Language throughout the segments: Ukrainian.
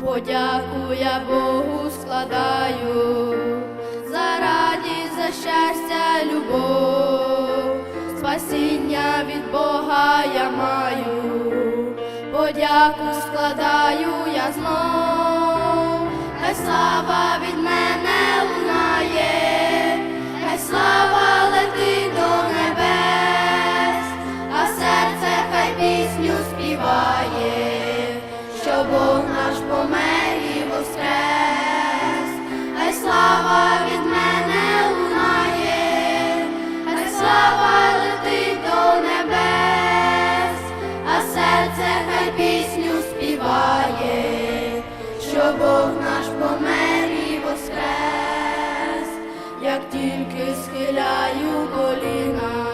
Подяку я Богу складаю. За радість, за щастя, любов, спасіння від Бога я маю, подяку складаю я знов, хай слава від мене лунає, хай слава летить до небес, а серце хай пісню співає, Бог що Бог наш помер і воскрес, як тільки схиляю коліна,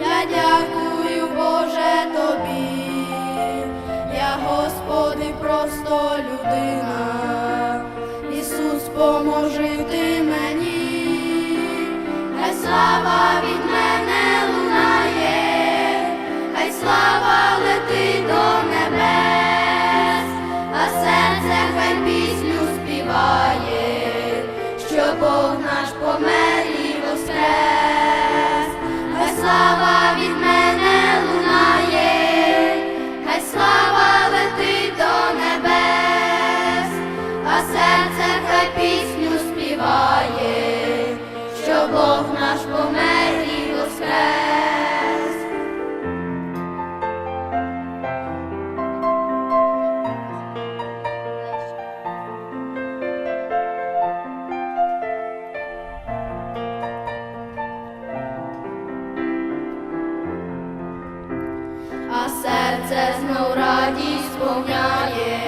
я дякую, Боже, тобі, я Господи, просто людина, Ісус, поможи ти Бог наш помер і воскрес, хай слава від мене лунає, хай слава летить до небес, а серце хай пісню співає, що Бог наш помер і воскрес. а серце знов радість сповняє.